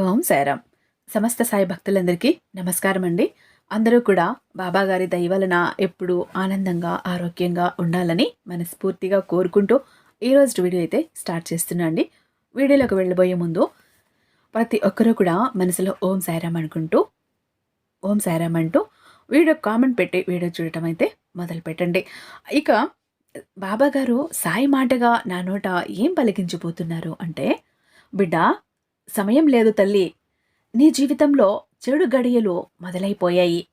ఓం సాయిరామ్. సమస్త సాయి భక్తులందరికీ నమస్కారం అండి అందరూ కూడా బాబాగారి దయవలన ఎప్పుడూ ఆనందంగా ఆరోగ్యంగా ఉండాలని మనస్ఫూర్తిగా కోరుకుంటూ ఈరోజు వీడియో అయితే స్టార్ట్ చేస్తున్నా అండి. వీడియోలోకి వెళ్ళబోయే ముందు ప్రతి ఒక్కరూ కూడా మనసులో ఓం సాయిరామ్ అనుకుంటూ ఓం సాయిరామ్ అంటూ వీడియో కామెంట్ పెట్టి వీడియో చూడటం అయితే మొదలు పెట్టండి. ఇక బాబాగారు సాయి మాటగా నా నోట ఏం పలికించిపోతున్నారు అంటే బిడ్డ సమయం లేదు తల్లి. నీ జీవితంలో చెడు గడియలు మొదలైపోయాయి.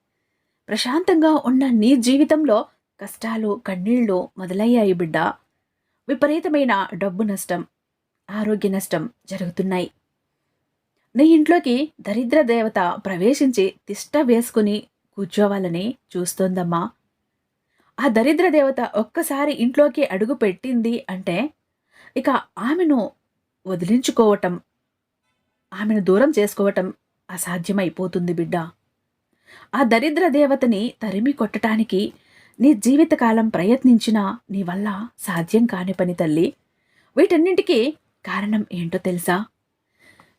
ప్రశాంతంగా ఉన్న నీ జీవితంలో కష్టాలు కన్నీళ్ళు మొదలయ్యాయి బిడ్డ. విపరీతమైన డబ్బు నష్టం ఆరోగ్య నష్టం జరుగుతున్నాయి. నీ ఇంట్లోకి దరిద్ర దేవత ప్రవేశించి తిష్ట వేసుకుని కూర్చోవాలని చూస్తోందమ్మా. ఆ దరిద్ర దేవత ఒక్కసారి ఇంట్లోకి అడుగు పెట్టింది అంటే ఇక ఆమెను వదిలించుకోవటం ఆమెను దూరం చేసుకోవటం అసాధ్యమైపోతుంది బిడ్డ. ఆ దరిద్ర దేవతని తరిమి కొట్టడానికి నీ జీవితకాలం ప్రయత్నించినా నీ వల్ల సాధ్యం కాని పని తల్లి. వీటన్నింటికీ కారణం ఏంటో తెలుసా?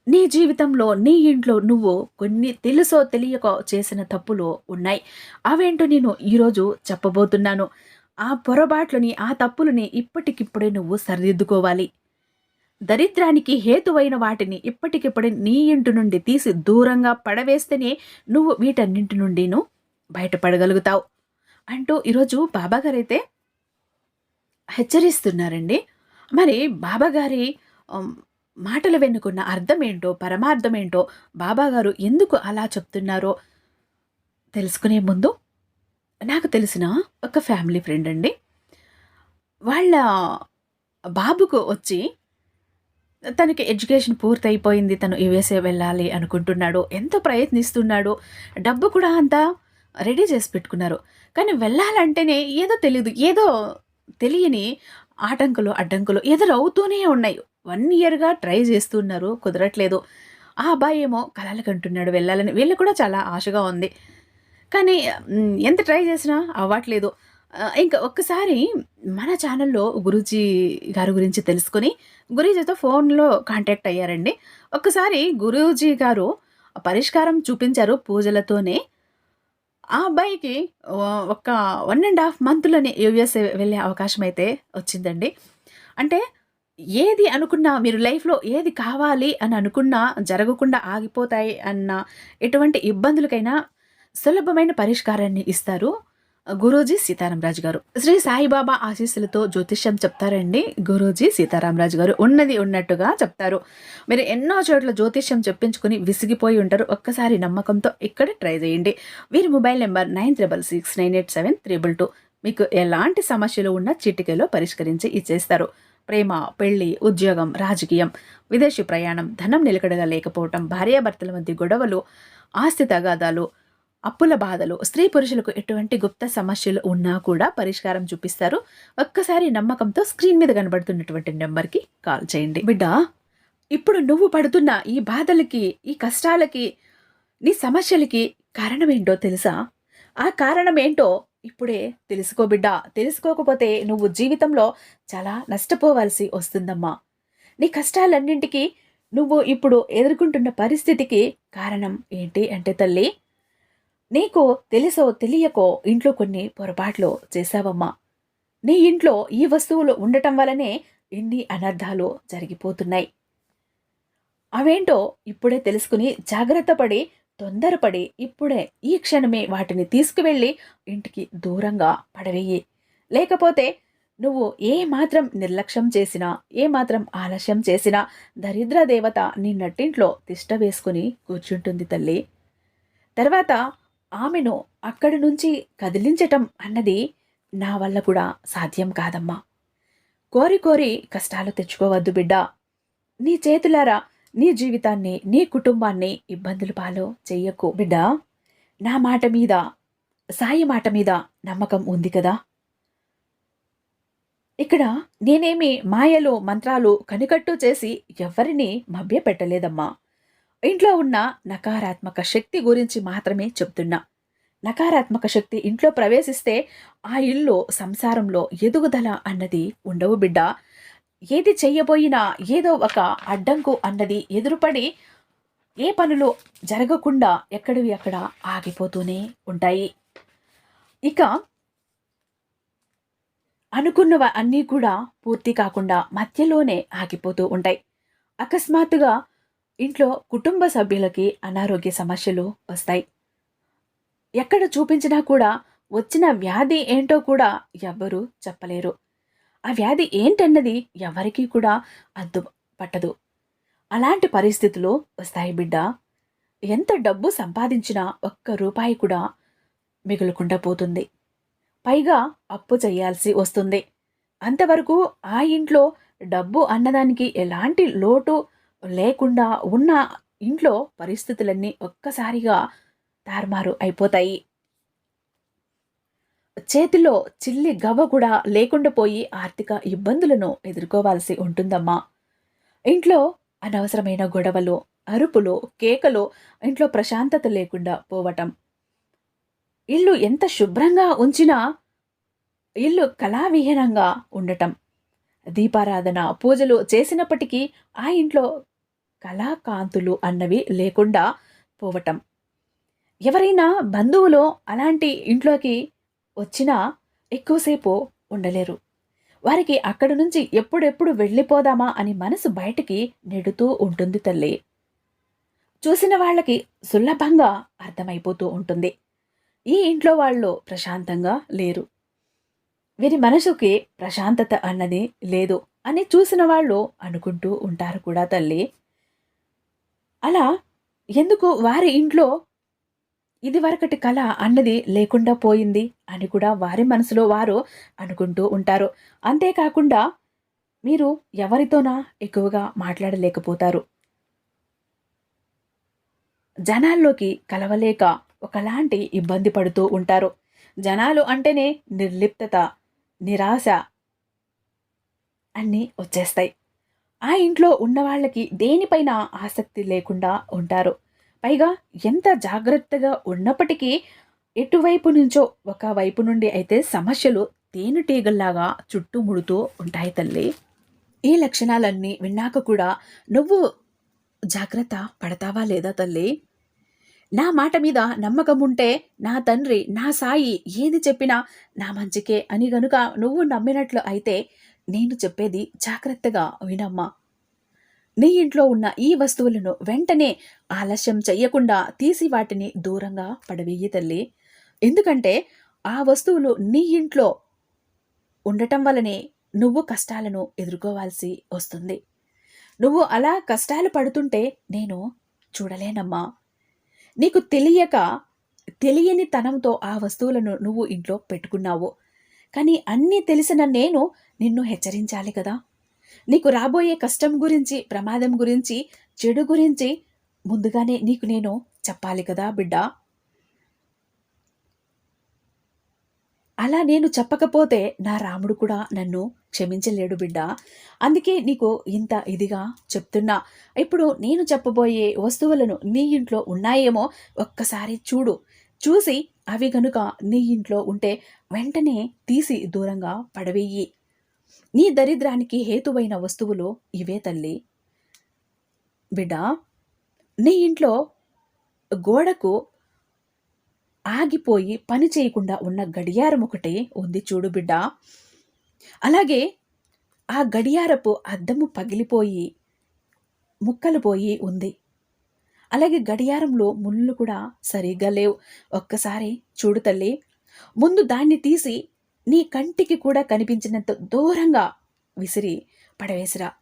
నీ జీవితంలో నీ ఇంట్లో నువ్వు కొన్ని తెలుసో తెలియకో చేసిన తప్పులు ఉన్నాయి. అవేంటో నేను ఈరోజు చెప్పబోతున్నాను. ఆ పొరపాట్లని ఆ తప్పులని ఇప్పటికిప్పుడే నువ్వు సరిదిద్దుకోవాలి. దరిద్రానికి హేతువైన వాటిని ఇప్పటికిప్పుడు నీ ఇంటి నుండి తీసి దూరంగా పడవేస్తేనే నువ్వు వీటన్నింటి నుండిను బయటపడగలుగుతావు. అంటూ ఈరోజు బాబాగారైతే హెచ్చరిస్తున్నారండి. మరి బాబాగారి మాటలు వెనుకున్న అర్థం ఏంటో పరమార్థం ఏంటో బాబాగారు ఎందుకు అలా చెప్తున్నారో తెలుసుకునే ముందు నాకు తెలిసిన ఒక ఫ్యామిలీ ఫ్రెండ్ అండి వాళ్ళ బాబుకు వచ్చి తనకి ఎడ్యుకేషన్ పూర్తయిపోయింది తను యుఎస్ఏ వెళ్ళాలి అనుకుంటున్నాడు ఎంతో ప్రయత్నిస్తున్నాడు డబ్బు కూడా అంతా రెడీ చేసి పెట్టుకున్నారు. కానీ వెళ్ళాలంటేనే ఏదో తెలియదు ఏదో తెలియని ఆటంకులు అడ్డంకులు ఎదురవుతూనే ఉన్నాయి. వన్ ఇయర్గా ట్రై చేస్తున్నారు కుదరట్లేదు. ఆ అబ్బాయి ఏమో కలలు కంటున్నాడు వెళ్ళాలని వీళ్ళు కూడా చాలా ఆశగా ఉంది. కానీ ఎంత ట్రై చేసినా అవ్వట్లేదు. ఇంకా ఒక్కసారి మన ఛానల్లో గురూజీ గారి గురించి తెలుసుకొని గురూజీతో ఫోన్లో కాంటాక్ట్ అయ్యారండి. ఒక్కసారి గురూజీ గారు పరిష్కారం చూపించారు పూజలతోనే. ఆ అబ్బాయికి ఒక వన్ అండ్ హాఫ్ మంత్లోనే యూఎస్ఏ వెళ్ళే అవకాశం అయితే వచ్చిందండి. అంటే ఏది అనుకున్నా మీరు లైఫ్లో ఏది కావాలి అని అనుకున్నా జరగకుండా ఆగిపోతాయి అన్న ఎటువంటి ఇబ్బందులకైనా సులభమైన పరిష్కారాన్ని ఇస్తారు. గురూజీ సీతారామరాజు గారు. శ్రీ సాయిబాబా ఆశీస్సులతో జ్యోతిష్యం చెప్తారండి. గురూజీ సీతారామరాజు గారు ఉన్నది ఉన్నట్టుగా చెప్తారు. మీరు ఎన్నో చోట్ల జ్యోతిష్యం చెప్పించుకుని విసిగిపోయి ఉంటారు. ఒక్కసారి నమ్మకంతో ఇక్కడ ట్రై చేయండి. వీరి mobile number nine triple six nine eight seven triple two. మీకు ఎలాంటి సమస్యలు ఉన్నా చిటికెలో పరిష్కరించి ఇచ్చేస్తారు. ప్రేమ పెళ్ళి ఉద్యోగం రాజకీయం విదేశీ ప్రయాణం ధనం నిలకడగా లేకపోవటం భార్యాభర్తల మధ్య గొడవలు ఆస్తి తగాదాలు అప్పుల బాధలు స్త్రీ పురుషులకు ఎటువంటి గుప్త సమస్యలు ఉన్నా కూడా పరిష్కారం చూపిస్తారు. ఒక్కసారి నమ్మకంతో స్క్రీన్ మీద కనబడుతున్నటువంటి నెంబర్కి కాల్ చేయండి. బిడ్డ ఇప్పుడు నువ్వు పడుతున్న ఈ బాధలకి ఈ కష్టాలకి నీ సమస్యలకి కారణం ఏంటో తెలుసా? ఆ కారణం ఏంటో ఇప్పుడే తెలుసుకో బిడ్డ. తెలుసుకోకపోతే నువ్వు జీవితంలో చాలా నష్టపోవాల్సి వస్తుందమ్మా. నీ కష్టాలన్నింటికి నువ్వు ఇప్పుడు ఎదుర్కొంటున్న పరిస్థితికి కారణం ఏంటి అంటే తల్లి నీకు తెలుసో తెలియకో ఇంట్లో కొన్ని పొరపాట్లు చేశావమ్మా. నీ ఇంట్లో ఈ వస్తువులు ఉండటం వలనే ఇన్ని అనర్థాలు జరిగిపోతున్నాయి. అవేంటో ఇప్పుడే తెలుసుకుని జాగ్రత్త పడి తొందరపడి ఇప్పుడే ఈ క్షణమే వాటిని తీసుకువెళ్ళి ఇంటికి దూరంగా పడవేయి. లేకపోతే నువ్వు ఏ మాత్రం నిర్లక్ష్యం చేసినా ఏ మాత్రం ఆలస్యం చేసినా దరిద్ర దేవత నిన్నట్టింట్లో తిష్ట వేసుకుని కూర్చుంటుంది తల్లి. తర్వాత ఆమెను అక్కడి నుంచి కదిలించటం అన్నది నా వల్ల కూడా సాధ్యం కాదమ్మా. కోరి కోరి కష్టాలు తెచ్చుకోవద్దు బిడ్డ. నీ చేతులారా నీ జీవితాన్ని నీ కుటుంబాన్ని ఇబ్బందులు పాలు చెయ్యకు బిడ్డ. నా మాట మీద సాయి మాట మీద నమ్మకం ఉంది కదా. ఇక్కడ నేనేమి మాయలు మంత్రాలు కనికట్టు చేసి ఎవరిని మభ్యపెట్టలేదమ్మా. ఇంట్లో ఉన్న నకారాత్మక శక్తి గురించి మాత్రమే చెప్తున్నా. నకారాత్మక శక్తి ఇంట్లో ప్రవేశిస్తే ఆ ఇల్లు సంసారంలో ఎదుగుదల అన్నది ఉండవు బిడ్డ. ఏది చెయ్యబోయినా ఏదో ఒక అడ్డంకు అన్నది ఎదురుపడి ఏ పనులు జరగకుండా ఎక్కడివి అక్కడ ఆగిపోతూనే ఉంటాయి. ఇక అనుకున్నవ అన్నీ కూడా పూర్తి కాకుండా మధ్యలోనే ఆగిపోతూ ఉంటాయి. అకస్మాత్తుగా ఇంట్లో కుటుంబ సభ్యులకి అనారోగ్య సమస్యలు వస్తాయి. ఎక్కడ చూపించినా కూడా వచ్చిన వ్యాధి ఏంటో కూడా ఎవ్వరూ చెప్పలేరు. ఆ వ్యాధి ఏంటన్నది ఎవరికీ కూడా అద్దు పట్టదు. అలాంటి పరిస్థితులు వస్తాయి బిడ్డ. ఎంత డబ్బు సంపాదించినా ఒక్క రూపాయి కూడా మిగులకుండా పోతుంది. పైగా అప్పు చేయాల్సి వస్తుంది. అంతవరకు ఆ ఇంట్లో డబ్బు అన్నదానికి ఎలాంటి లోటు లేకుండా ఉన్న ఇంట్లో పరిస్థితులన్నీ ఒక్కసారిగా తారుమారు అయిపోతాయి. చేతిలో చిల్లి గవ్వ కూడా లేకుండా పోయి ఆర్థిక ఇబ్బందులను ఎదుర్కోవాల్సి ఉంటుందమ్మా. ఇంట్లో అనవసరమైన గొడవలు అరుపులు కేకలు ఇంట్లో ప్రశాంతత లేకుండా పోవటం. ఇల్లు ఎంత శుభ్రంగా ఉంచినా ఇల్లు కళావిహీనంగా ఉండటం. దీపారాధన పూజలు చేసినప్పటికీ ఆ ఇంట్లో కళాకాంతులు అన్నవి లేకుండా పోవటం. ఎవరైనా బంధువులు అలాంటి ఇంట్లోకి వచ్చినా ఎక్కువసేపు ఉండలేరు. వారికి అక్కడి నుంచి ఎప్పుడెప్పుడు వెళ్ళిపోదామా అని మనసు బయటికి నెడుతూ ఉంటుంది తల్లి. చూసిన వాళ్ళకి సులభంగా అర్థమైపోతూ ఉంటుంది. ఈ ఇంట్లో వాళ్ళు ప్రశాంతంగా లేరు. వీరి మనసుకి ప్రశాంతత అన్నది లేదు అని చూసిన వాళ్ళు అనుకుంటూ ఉంటారు కూడా తల్లి. అలా ఎందుకు వారి ఇంట్లో ఇదివరకటి కళ అన్నది లేకుండా పోయింది అని కూడా వారి మనసులో వారు అనుకుంటూ ఉంటారు. అంతేకాకుండా మీరు ఎవరితోనా ఎక్కువగా మాట్లాడలేకపోతారు. జనాల్లోకి కలవలేక ఒకలాంటి ఇబ్బంది పడుతూ ఉంటారు. జనాలు అంటేనే నిర్లిప్తత నిరాశ అన్నీ వచ్చేస్తాయి. ఆ ఇంట్లో ఉన్న వాళ్ళకి దేనిపైన ఆసక్తి లేకుండా ఉంటారు. పైగా ఎంత జాగ్రత్తగా ఉన్నప్పటికీ ఎటువైపు నుంచో ఒక వైపు నుండి అయితే సమస్యలు తేనెటీగల్లాగా చుట్టుముడుతూ ఉంటాయి తల్లి. ఈ లక్షణాలన్నీ విన్నాక కూడా నువ్వు జాగ్రత్త పడతావా లేదా తల్లి? నా మాట మీద నమ్మకం ఉంటే నా తండ్రి నా సాయి ఏది చెప్పినా నా మంచికే అని గనుక నువ్వు నమ్మినట్లు అయితే నేను చెప్పేది జాగ్రత్తగా వినమ్మా. నీ ఇంట్లో ఉన్న ఈ వస్తువులను వెంటనే ఆలస్యం చెయ్యకుండా తీసి వాటిని దూరంగా పడవేయి తల్లి. ఎందుకంటే ఆ వస్తువులు నీ ఇంట్లో ఉండటం వలనే నువ్వు కష్టాలను ఎదుర్కోవాల్సి వస్తుంది. నువ్వు అలా కష్టాలు పడుతుంటే నేను చూడలేనమ్మా. నీకు తెలియక తెలియని తనంతో ఆ వస్తువులను నువ్వు ఇంట్లో పెట్టుకున్నావు. కానీ అన్నీ తెలిసిన నేను నిన్ను హెచ్చరించాలి కదా. నీకు రాబోయే కష్టం గురించి ప్రమాదం గురించి చెడు గురించి ముందుగానే నీకు నేను చెప్పాలి కదా బిడ్డ. అలా నేను చెప్పకపోతే నా రాముడు కూడా నన్ను క్షమించలేడు బిడ్డ. అందుకే నీకు ఇంత ఇదిగా చెప్తున్నా. ఇప్పుడు నేను చెప్పబోయే వస్తువులను నీ ఇంట్లో ఉన్నాయేమో ఒక్కసారి చూడు. చూసి అవి గనుక నీ ఇంట్లో ఉంటే వెంటనే తీసి దూరంగా పడవేయి. నీ దరిద్రానికి హేతువైన వస్తువులు ఇవే తల్లి. బిడ్డ నీ ఇంట్లో గోడకు ఆగిపోయి పని చేయకుండా ఉన్న గడియారం ఒకటి ఉంది చూడు బిడ్డ. అలాగే ఆ గడియారపు అద్దము పగిలిపోయి ముక్కలు పోయి ఉంది. అలాగే గడియారంలో ముళ్ళు కూడా సరిగ్గా లేవు. ఒక్కసారి చూడు తల్లి. ముందు దాన్ని తీసి నీ కంటికి కూడా కనిపించినంత దూరంగా విసిరి పడవేసిరా.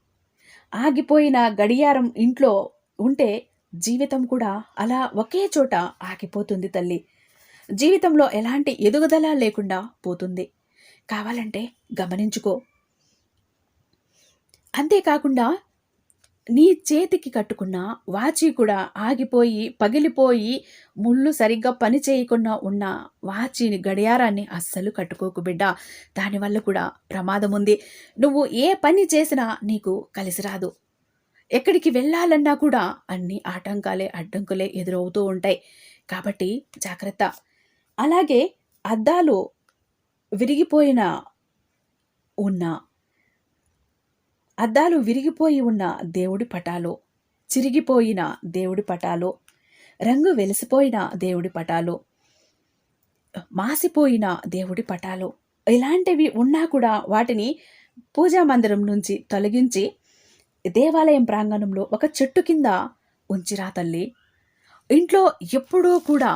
ఆగిపోయిన గడియారం ఇంట్లో ఉంటే జీవితం కూడా అలా ఒకే చోట ఆగిపోతుంది తల్లి. జీవితంలో ఎలాంటి ఎదుగుదల లేకుండా పోతుంది. కావాలంటే గమనించుకో. అంతేకాకుండా నీ చేతికి కట్టుకున్న వాచి కూడా ఆగిపోయి పగిలిపోయి ముళ్ళు సరిగ్గా పని చేయకుండా ఉన్న వాచిని గడియారాన్ని అస్సలు కట్టుకోకు బిడ్డ. దానివల్ల కూడా ప్రమాదం ఉంది. నువ్వు ఏ పని చేసినా నీకు కలిసి రాదు. ఎక్కడికి వెళ్ళాలన్నా కూడా అన్ని ఆటంకాలే అడ్డంకులే ఎదురవుతూ ఉంటాయి. కాబట్టి జాగ్రత్త. అలాగే అద్దాలు విరిగిపోయిన ఉన్న అద్దాలు విరిగిపోయి ఉన్న దేవుడి పటాలు చిరిగిపోయిన దేవుడి పటాలు రంగు వెలిసిపోయిన దేవుడి పటాలు మాసిపోయిన దేవుడి పటాలు ఇలాంటివి ఉన్నా కూడా వాటిని పూజా మందిరం నుంచి తొలగించి దేవాలయం ప్రాంగణంలో ఒక చెట్టు కింద ఉంచిరా తల్లి. ఇంట్లో ఎప్పుడూ కూడా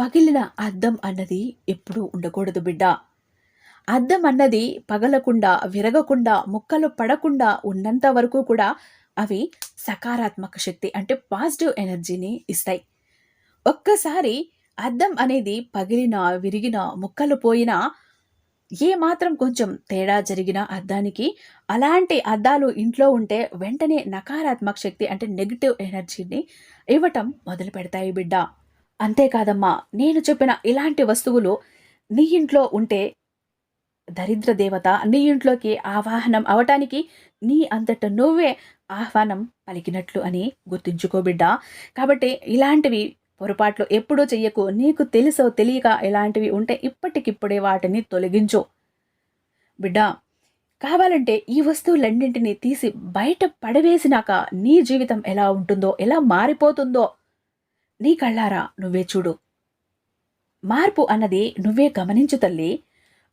పగిలిన అద్దం అన్నది ఎప్పుడూ ఉండకూడదు బిడ్డ. అద్దం అన్నది పగలకుండా విరగకుండా ముక్కలు పడకుండా ఉన్నంత వరకు కూడా అవి సకారాత్మక శక్తి అంటే పాజిటివ్ ఎనర్జీని ఇస్తాయి. ఒక్కసారి అద్దం అనేది పగిలిన విరిగిన ముక్కలు పోయినా ఏ మాత్రం కొంచెం తేడా జరిగిన అద్దానికి అలాంటి అద్దాలు ఇంట్లో ఉంటే వెంటనే నకారాత్మక శక్తి అంటే నెగిటివ్ ఎనర్జీని ఇవ్వటం మొదలు పెడతాయి బిడ్డ. అంతేకాదమ్మా నేను చెప్పిన ఇలాంటి వస్తువులు నీ ఇంట్లో ఉంటే దరిద్ర దేవత నీ ఇంట్లోకి ఆవాహనం అవటానికి నీ అంతట నువ్వే ఆహ్వానం పలికినట్లు అని గుర్తుంచుకోబిడ్డ కాబట్టి ఇలాంటివి పొరపాట్లు ఎప్పుడూ చెయ్యకు. నీకు తెలుసో తెలియక ఇలాంటివి ఉంటే ఇప్పటికిప్పుడే వాటిని తొలగించు. బిడ్డ కావాలంటే ఈ వస్తువులన్నింటినీ తీసి బయట పడవేసినాక నీ జీవితం ఎలా ఉంటుందో ఎలా మారిపోతుందో నీ కళ్ళారా నువ్వే చూడు. మార్పు అన్నది నువ్వే గమనించు తల్లి.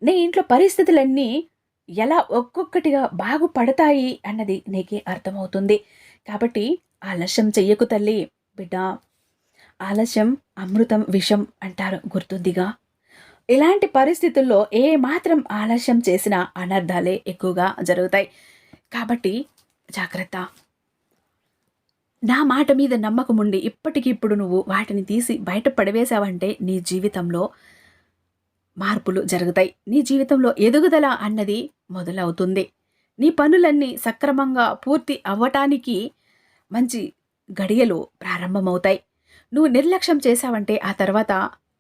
నీ ఇంట్లో పరిస్థితులన్నీ ఎలా ఒక్కొక్కటిగా బాగుపడతాయి అన్నది నీకే అర్థమవుతుంది. కాబట్టి ఆలస్యం చెయ్యకు తల్లి బిడ్డ. ఆలస్యం అమృతం విషం అంటారు గుర్తుందిగా. ఇలాంటి పరిస్థితుల్లో ఏ మాత్రం ఆలస్యం చేసినా అనర్థాలే ఎక్కువగా జరుగుతాయి. కాబట్టి జాగ్రత్త. నా మాట మీద నమ్మకం ఉండి ఇప్పటికిప్పుడు నువ్వు వాటిని తీసి బయట పడవేశావంటే నీ జీవితంలో మార్పులు జరుగుతాయి. నీ జీవితంలో ఎదుగుదల అన్నది మొదలవుతుంది. నీ పనులన్నీ సక్రమంగా పూర్తి అవ్వటానికి మంచి గడియలు ప్రారంభమవుతాయి. నువ్వు నిర్లక్ష్యం చేశావంటే ఆ తర్వాత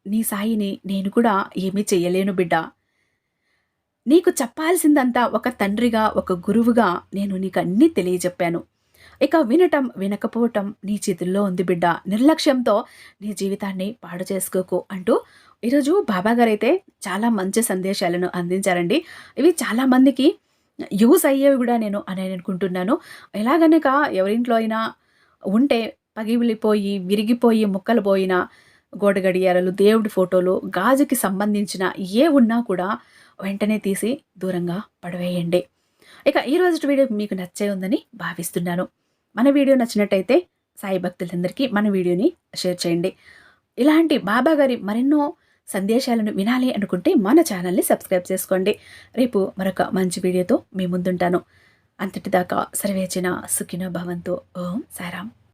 నీ సాయిని నేను కూడా ఏమీ చెయ్యలేను బిడ్డ. నీకు చెప్పాల్సిందంతా ఒక తండ్రిగా ఒక గురువుగా నేను నీకు అన్నీ తెలియజెప్పాను. ఇక వినటం వినకపోవటం నీ చేతుల్లో ఉంది బిడ్డ. నిర్లక్ష్యంతో నీ జీవితాన్ని పాడు చేసుకోకు అంటూ ఈరోజు బాబాగారు అయితే చాలా మంచి సందేశాలను అందించారండి. ఇవి చాలామందికి యూస్ అయ్యేవి కూడా నేను అని అనుకుంటున్నాను. ఎలాగనక ఎవరింట్లో అయినా ఉంటే పగిలిపోయి విరిగిపోయి ముక్కలు పోయిన గోడ గడియారాలు దేవుడి ఫోటోలు గాజుకి సంబంధించిన ఏ ఉన్నా కూడా వెంటనే తీసి దూరంగా పడవేయండి. ఇక ఈ రోజు వీడియో మీకు నచ్చే ఉందని భావిస్తున్నాను. మన వీడియో నచ్చినట్టయితే సాయి భక్తులందరికీ మన వీడియోని షేర్ చేయండి. ఇలాంటి బాబా గారి మరెన్నో సందేశాలను వినాలి అనుకుంటే మన ఛానల్ని సబ్స్క్రైబ్ చేసుకోండి. రేపు మరొక మంచి వీడియోతో మీ ముందుంటాను. అంతటిదాకా సర్వేచిన సుఖిన భవంతో. ఓం సారాం.